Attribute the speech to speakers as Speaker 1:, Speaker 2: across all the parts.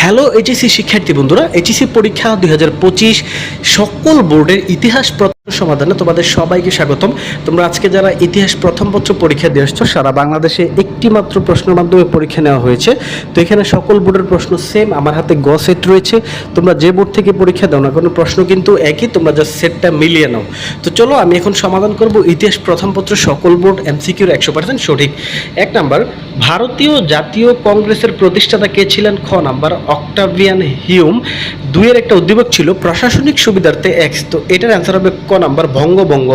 Speaker 1: Hello HSC শিক্ষার্থী বন্ধুরা HSC পরীক্ষা দুই হাজার পঁচিশ সকল বোর্ডের ইতিহাস সমাধানে তোমাদের সবাইকে স্বাগতম। তোমরা আজকে যারা ইতিহাস প্রথম পত্র পরীক্ষা দিয়ে আসছো, সারা বাংলাদেশে একটি মাত্র প্রশ্নের মাধ্যমে পরীক্ষা নেওয়া হয়েছে। তো এখানে সকল বোর্ডের প্রশ্ন সেম আমার হাতে গ সেট রয়েছে। তোমরা যে বোর্ড থেকে পরীক্ষা দাও না কোনো, প্রশ্ন কিন্তু একই, তোমরা জাস্ট সেটটা মিলিয়ে নাও। তো চলো, আমি এখন সমাধান করব ইতিহাস প্রথম পত্র সকল বোর্ড এমসিকিউর একশো পার্সেন্ট সঠিক। এক নাম্বার, ভারতীয় জাতীয় কংগ্রেসের প্রতিষ্ঠাতা কে ছিলেন? খ নাম্বার, অক্টাভিয়ান হিউম। দুইয়ের একটা উদ্দীপক ছিল, প্রশাসনিক সুবিধার্থে এক্স তো এটার অ্যান্সার হবে ক। নাম্বার ভঙ্গভঙ্গ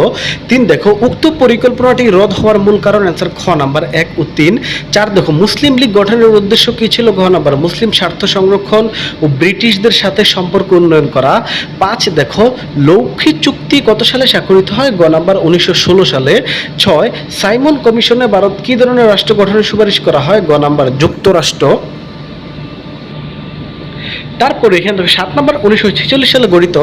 Speaker 1: তিন, দেখো, উক্ত পরিকল্পনাটি রদ হওয়ার মূল কারণ অ্যান্সার খ নাম্বার এক ও তিন। চার, দেখো, মুসলিম লীগ গঠনের উদ্দেশ্য কী ছিল? ঘ নাম্বার, মুসলিম স্বার্থ সংরক্ষণ ও ব্রিটিশদের সাথে সম্পর্ক উন্নয়ন করা। পাঁচ, দেখো লৌক্ষী চুক্তি কত সালে স্বাক্ষরিত হয়? গ নাম্বার, উনিশশো ষোলো সালে। ছয়, সাইমন কমিশনে ভারত কী ধরনের রাষ্ট্র গঠনের সুপারিশ করা হয়? গ নাম্বার, যুক্তরাষ্ট্র। তারপরে এখানে সাত নম্বর উনিশশো ছেচল্লিশ সালে গঠিত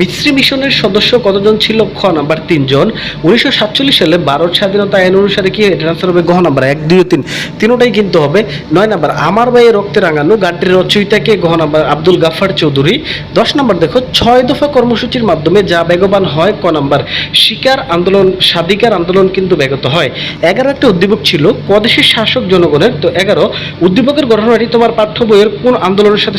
Speaker 1: মিস্ত্রি মিশনের সদস্য কতজন ছিল? খ নাম্বার তিনজন। উনিশশো সাতচল্লিশ সালে ভারত স্বাধীনতা আইন অনুসারে কি আনসার হবে? গহ নাম্বার এক, দুই তিন। তিনোটাই কিন্তু হবে। নয় নাম্বার, আমার ভাইয়ে রক্তে রাঙানো গানটির রচয়িতাকে গহ নাম্বার আব্দুল গাফার চৌধুরী। দশ নম্বর দেখো, ছয় দফা কর্মসূচির মাধ্যমে যা বেগবান হয়, ক নাম্বার, শিকার আন্দোলন, স্বাধিকার আন্দোলন কিন্তু ব্যাগত হয়। এগারো একটা উদ্দীপক ছিল কদেশের শাসক জনগণের, তো এগারো, উদ্দীপকের ঘটনাটি তোমার পাঠ্য বইয়ের কোন আন্দোলনের সাথে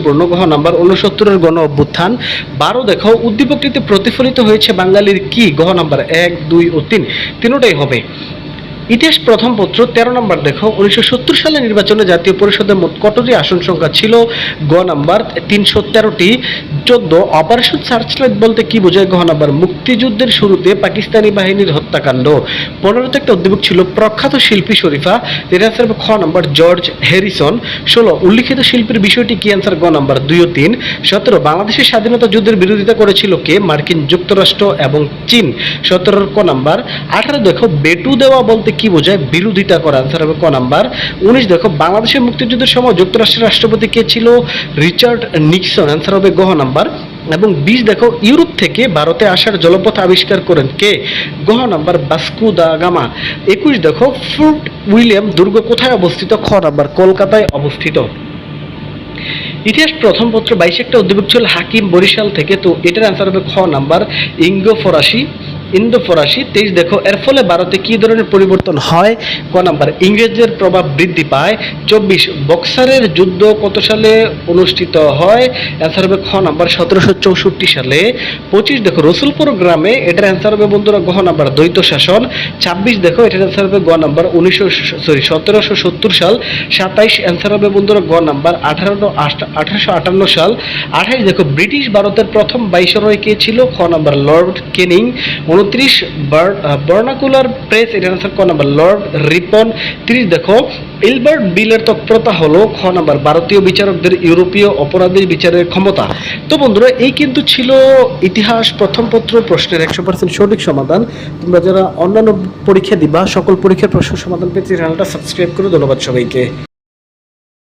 Speaker 1: সাদৃশ্যপূর্ণ গহ নাম্বার উনসত্তরের গণ অভ্যুত্থান। বারো, দেখো, উদ্দীপকটিতে প্রতিফলিত হয়েছে বাঙালির কি? গহ নাম্বার এক, দুই ও তিন। তিনটাই হবে। ইতিহাস প্রথম পত্র, তেরো নম্বর দেখো, উনিশশো সত্তর সালে নির্বাচনে জাতীয় পরিষদের মোট কতটি আসন সংখ্যা ছিল? গ নাম্বার, তিনশো তেরোটি। চোদ্দ অপারেশন সার্চলাইট বলতে কি বোঝায়? গ নাম্বার, মুক্তিযুদ্ধের শুরুতে পাকিস্তানি বাহিনীর হত্যাকাণ্ড। পনেরোতে একটা উদ্দীপক ছিল প্রখ্যাত শিল্পী শরীফা, এর হবে খ নাম্বার জর্জ হ্যারিসন ষোলো, উল্লিখিত শিল্পীর বিষয়টি কি অ্যান্সার গ নাম্বার, দুই ও তিন। সতেরো, বাংলাদেশের স্বাধীনতা যুদ্ধের বিরোধিতা করেছিল কে? মার্কিন যুক্তরাষ্ট্র এবং চীন। সতেরোর ক নাম্বার, আঠারো দেখো, বেটু দেওয়া বলতে কি বোঝায়? বিরোধিতা করা। অ্যান্সার হবে ক নাম্বার। উনিশ, দেখো, বাংলাদেশের মুক্তিযুদ্ধের সময় যুক্তরাষ্ট্রের রাষ্ট্রপতি কে ছিল? Richard Nixon. অ্যান্সার হবে গহ নাম্বার। এবং বিশ, দেখো, ইউরোপ থেকে ভারতে আসার জলপথ আবিষ্কার করেন কে? গহ নাম্বার, বাস্কু দা গামা। একুশ, দেখো, ফোর্ট উইলিয়াম দুর্গ কোথায় অবস্থিত? খ নাম্বার, কলকাতায় অবস্থিত। ইতিহাস প্রথম পত্র বাইশ একটা উদ্দীপক ছিল হাকিম বরিশাল থেকে। তো এটার অ্যান্সার হবে খ নাম্বার। ইঙ্গো ফরাসি। ইন্দো ফরাসি, তেইশ দেখো, এর ফলে ভারতে কি ধরনের পরিবর্তন হয়? ক নাম্বার, ইংরেজদের প্রভাব বৃদ্ধি পায়। চব্বিশ, বক্সারের যুদ্ধ কত সালে অনুষ্ঠিত হয়? অ্যান্সার হবে খ নাম্বার, সতেরোশো চৌষট্টি সালে। পঁচিশ দেখো, রসুলপুর গ্রামে এটার অ্যান্সার হবে বন্ধুরা গহ নাম্বার, দ্বৈত শাসন। ছাব্বিশ দেখো, এটার অ্যান্সার হবে গ নাম্বার, উনিশশো সরি সতেরোশো সত্তর সাল। সাতাইশ অ্যান্সার হবে বন্ধুরা গ নাম্বার আঠারো আঠারোশো আটান্ন সাল। আঠাইশ দেখো, ব্রিটিশ ভারতের প্রথম বাইশরয় কে ছিল? খ নাম্বার, লর্ড কেনিং। উনত্রিশ বার্নাকুলার প্রেস এটার আনসার ক নাম্বার লর্ড রিপন। তিরিশ দেখো ইলবার্ট বিলের তৎপরতা খ নাম্বার ভারতীয় বিচারকদের ইউরোপীয় অপরাধীর বিচারের ক্ষমতা। তো বন্ধুরা, এই কিন্তু ছিল ইতিহাস প্রথম পত্র, প্রশ্নের একশো পার্সেন্ট সঠিক সমাধান। তোমরা যারা অন্যান্য পরীক্ষা দিবা, সকল পরীক্ষার প্রশ্ন সমাধান পেতে চ্যানেলটা সাবস্ক্রাইব করে। ধন্যবাদ সবাইকে।